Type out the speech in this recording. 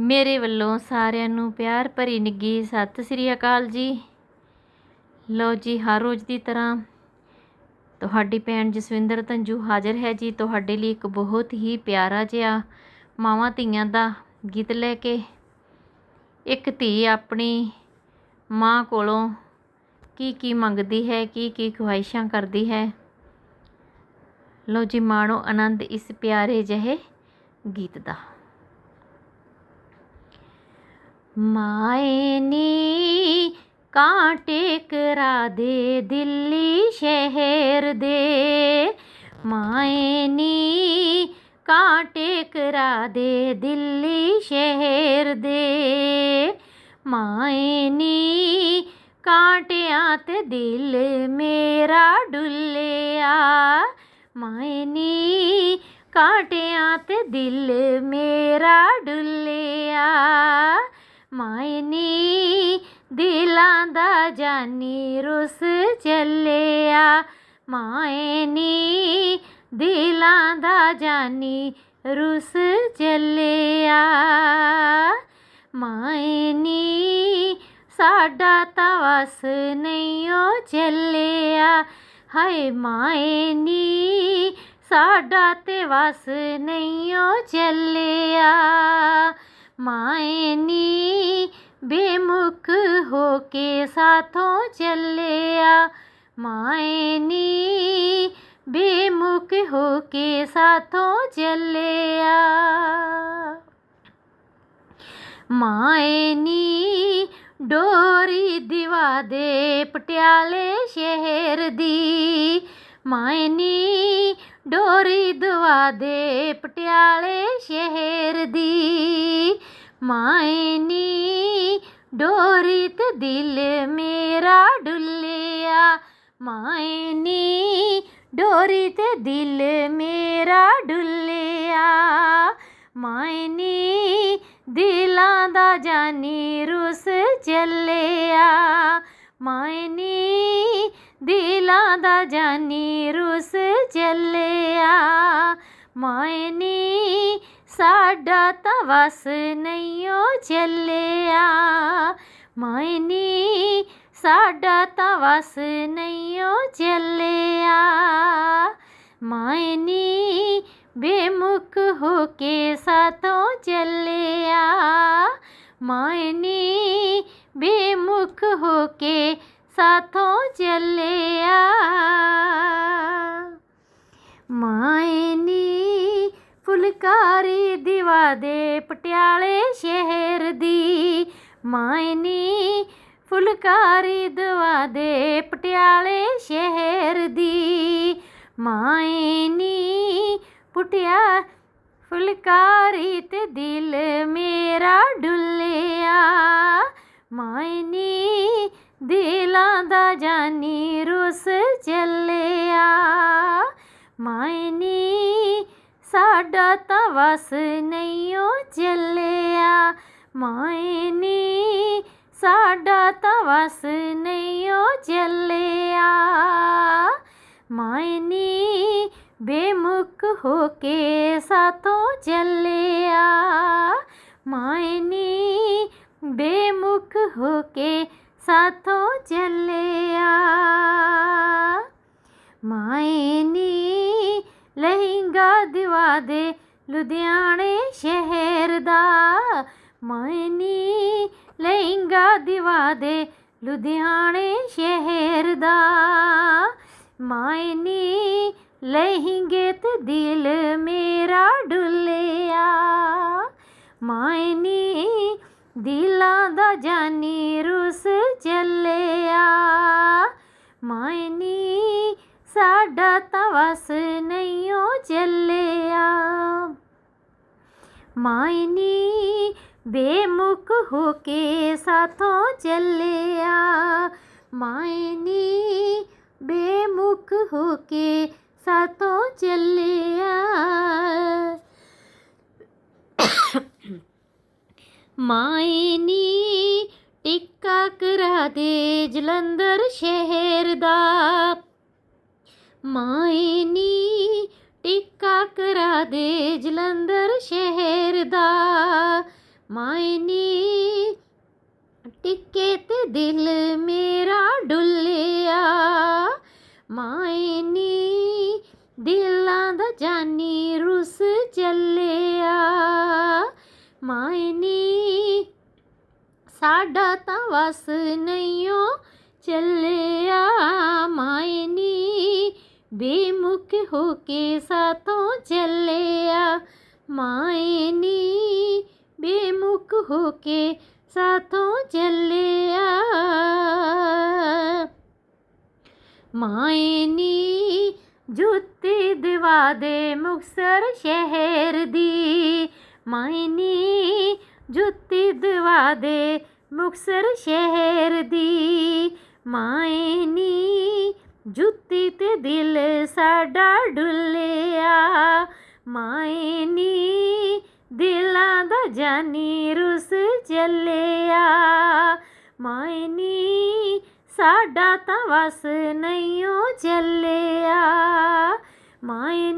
ਮੇਰੇ ਵੱਲੋਂ ਸਾਰਿਆਂ ਨੂੰ ਪਿਆਰ ਭਰੀ ਨਿੱਘੀ ਸਤਿ ਸ੍ਰੀ ਅਕਾਲ ਜੀ। ਲਓ ਜੀ, ਹਰ ਰੋਜ਼ ਦੀ ਤਰ੍ਹਾਂ ਤੁਹਾਡੀ ਭੈਣ ਜਸਵਿੰਦਰ ਤੰਜੂ ਹਾਜ਼ਰ ਹੈ ਜੀ। ਤੁਹਾਡੇ ਲਈ ਇੱਕ ਬਹੁਤ ਹੀ ਪਿਆਰਾ ਜਿਹਾ ਮਾਵਾਂ ਧੀਆਂ ਦਾ ਗੀਤ ਲੈ ਕੇ ਇੱਕ ਧੀ ਆਪਣੀ ਮਾਂ ਕੋਲੋਂ ਕੀ ਕੀ ਮੰਗਦੀ ਹੈ, ਕੀ ਕੀ ਖੁਆਇਸ਼ਾਂ ਕਰਦੀ ਹੈ। ਲਓ ਜੀ, ਮਾਣੋ ਆਨੰਦ ਇਸ ਪਿਆਰੇ ਜਿਹੇ ਗੀਤ ਦਾ। ਮਾਏ ਨੀ ਕਾਂਟੇ ਕਰਾ ਦੇ ਦਿੱਲੀ ਸ਼ਹਿਰ ਦੇ। ਮਾਏ ਨੀ ਕਾਂਟੇ ਕਰਾ ਦੇ ਦਿੱਲੀ ਸ਼ਹਿਰ ਦੇ। ਮਾਏ ਨੀ ਕਾਂਟਿਆਂ ਤੇ ਦਿਲ ਮੇਰਾ ਡੁੱਲਿਆ। ਮਾਏ ਨੀ ਕਾਂਟਿਆਂ ਤੇ ਦਿਲ ਮੇਰਾ ਡੁੱਲਿਆ। ਮਾਇਨੀ ਦਿਲਾਂ ਦਾ ਜਾਨੀ ਰੁਸ ਚੱਲਿਆ। ਮਾਇਨੀ ਦਿਲਾਂ ਦਾ ਜਾਨੀ ਰੁੱਸ ਚੱਲਿਆ। ਮਾਇਨੀ ਸਾਡਾ ਤਾਂ ਵਸ ਨਹੀਂ ਓ ਚੱਲਿਆ। ਹਾਏ ਮਾਇਨੀ ਸਾਡਾ ਤੇ ਵਸ ਨਹੀਂ ਓ ਚੱਲਿਆ ਮਾਇਨੀ ਬੇਮੁਖ ਹੋ ਕੇ ਸਾਥੋਂ ਚੱਲਿਆ। ਮਾਇਨੀ ਬੇਮੁਖ ਹੋ ਕੇ ਸਾਥੋਂ ਚੱਲਿਆ। ਮਾਇਨੀ ਡੋਰੀ ਦਿਵਾ ਦੇ ਪਟਿਆਲੇ ਸ਼ਹਿਰ ਦੀ। ਮਾਇਨੀ ਡੋਰੀ ਦਵਾ ਦੇ ਪਟਿਆਲੇ ਸ਼ਹਿਰ ਦੀ। ਮਾਇਨੀ ਡੋਰੀ ਤੇ ਦਿਲ ਮੇਰਾ ਡੁੱਲਿਆ। ਮਾਇਨੀ ਡੋਰੀ ਤੇ ਦਿਲ ਮੇਰਾ ਦਿਲਾਂ ਦਾ ਜਾਨੀ ਰੁੱਸ ਚੱਲਿਆ। ਮਾਇਨੀ, ਦਿਲਾਂ ਦਾ ਜਾਨੀ ਰੁਸ ਚੱਲਿਆ। ਮਾਇਨੀ ਸਾਡਾ ਤਾਂ ਵਸ ਨਹੀਂ ਚੱਲਿਆ। ਮਾਇਨੀ ਸਾਡਾ ਤਾਂ ਵਸ ਨਹੀਂ ਚੱਲਿਆ। ਮਾਇਨੀ ਬੇਮੁਖ ਹੋ ਕੇ ਸਾਥੋਂ ਚੱਲਿਆ। ਮਾਇਨੀ ਬੇਮੁਖ ਹੋ ਕੇ ਸਾਥੋਂ ਚੱਲਿਆ। ਫੁਲਕਾਰੀ ਦਿਵਾ ਦੇ ਪਟਿਆਲੇ ਸ਼ਹਿਰ ਦੀ। ਮਾਇਨੀ ਫੁਲਕਾਰੀ ਦਵਾ ਦੇ ਪਟਿਆਲੇ ਸ਼ਹਿਰ ਦੀ। ਮਾਇਨੀ ਪਟਿਆ ਫੁਲਕਾਰੀ ਤੇ ਦਿਲ ਮੇਰਾ ਡੁੱਲਿਆ। ਮਾਇਨੀ ਦਿਲਾਂ ਦਾ ਜਾਨੀ ਰੁੱਸ ਚੱਲਿਆ। ਮਾਇਨੀ ਸਾਡਾ ਤਾਂ ਵਸ ਨਹੀਂ ਓ ਚੱਲਿਆ ਮਾਇਨੀ ਸਾਡਾ ਤਾਂ ਵਸ ਨਹੀਂ ਓ ਚੱਲਿਆ ਮਾਇਨੀ ਬੇਮੁਖ ਹੋ ਕੇ ਸਾਥੋਂ ਚੱਲਿਆ ਮਾਇਨੀ ਬੇਮੁਖ ਹੋ ਕੇ ਲਹਿੰਗਾ ਦਿਵਾ ਦੇ ਲੁਧਿਆਣੇ ਸ਼ਹਿਰ ਦਾ। ਮਾਇਨੀ ਲਹਿੰਗਾ ਦਿਵਾ ਦੇ ਲੁਧਿਆਣੇ ਸ਼ਹਿਰ ਦਾ। ਮਾਇਨੀ ਲਹਿੰਗੇ ਤੇ ਦਿਲ ਮੇਰਾ ਡੁੱਲਿਆ। ਮਾਇਨੀ ਦਿਲਾਂ ਦਾ ਜਾਨੀ ਰੁੱਸ ਚੱਲਿਆ। ਮਾਇਨੀ ਸਾਡਾ ਮਾਇਨੀ ਬੇਮੁਖ ਹੋ ਕੇ ਸਾਥੋਂ ਚੱਲਿਆ। ਮਾਇਨੀ ਬੇਮੁਖ ਹੋ ਕੇ ਸਾਥੋਂ ਚੱਲਿਆ। ਮਾਇਨੀ ਟਿੱਕਾ ਕਰਾ ਦੇ ਜਲੰਧਰ ਸ਼ਹਿਰ ਦਾ। ਮਾਇਨੀ ਟਿੱਕਾ ਕਰਾ ਦੇ ਜਲੰਧਰ ਸ਼ਹਿਰ ਦਾ। ਮਾਇਨੀ ਟਿੱਕੇ ਤੇ ਦਿਲ ਮੇਰਾ ਡੁੱਲਿਆ। ਮਾਇਨੀ ਦਿਲਾਂ ਦਾ ਜਾਨੀ ਰੁੱਸ ਚੱਲਿਆ। ਮਾਇਨੀ ਸਾਡਾ ਤਾਂ ਵਸ ਨਹੀਂਓ ਚੱਲਿਆ। ਬੇਮੁਖ ਹੋ ਕੇ ਸਾਥੋਂ ਚੱਲਿਆ ਮਾਇਨੀ ਬੇਮੁਖ ਹੋ ਕੇ ਸਾਥੋਂ ਚੱਲਿਆ ਮਾਇਨੀ ਜੁੱਤੀ ਦਿਵਾ ਦੇ ਮੁਕਸਰ ਸ਼ਹਿਰ ਦੀ ਮਾਇਨੀ ਜੁੱਤੀ ਦਿਵਾ ਦੇ ਮੁਕਸਰ ਸ਼ਹਿਰ ਦੀ ਮਾਇਨੀ ਜੁੱਤੀ ਤੇ ਦਿਲ ਸਾਡਾ ਡੁੱਲਿਆ। ਮਾਇਨੀ ਦਿਲਾਂ ਦਾ ਜਾਨੀ ਰੁੱਸ ਚੱਲਿਆ। ਮਾਇਨੀ ਸਾਡਾ ਤਾਂ ਵਸ ਨਹੀਂਓ ਚੱਲਿਆ। ਮਾਇਨੀ